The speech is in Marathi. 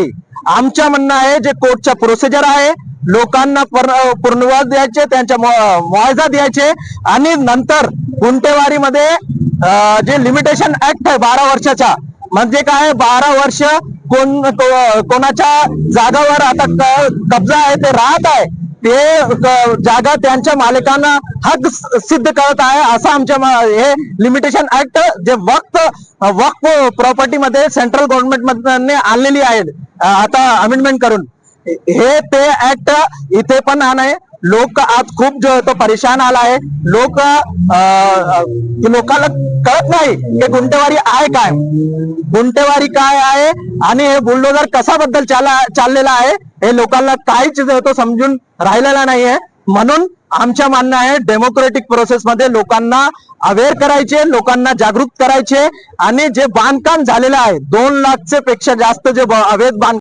आमच्या म्हणणं आहे जे कोर्टच्या प्रोसिजर आहे लोकांना पूर्णवास द्यायचे त्यांच्या मुआवजा द्यायचे आणि नंतर गुंटेवारीमध्ये जे लिमिटेशन ऍक्ट आहे बारा वर्षाचा म्हणजे काय बारा वर्ष कोण कोणाच्या जागावर आता कब्जा आहे ते राहत आहे ते जागा त्यांच्या मालकांना हक सिद्ध करत आहे असं आमच्या हे लिमिटेशन ऍक्ट जे वक्त वक्फ प्रॉपर्टीमध्ये सेंट्रल गव्हर्नमेंटमध्ये आणलेली आहे आता अमेंडमेंट करून. हे ते ऍक्ट इथे पण आणाय लोक आज खूप जो तो परेशान आला आहे. लोक लोकांना कळत नाही की गुंटेवारी आहे काय. गुंटेवारी काय आहे आणि हे बुलडोजर कशाबद्दल चाललेला आहे हे लोकांना काहीच तो समजून राहिलेला नाहीये. म्हणून आमच्या म्हणणं आहे डेमोक्रेटिक प्रोसेस मध्ये लोकांना अवेअर करायचे लोकांना जागरूक करायचे. आणि जे बांधकाम झालेलं आहे दोन लाखचे पेक्षा जास्त जे अवैध बांधकाम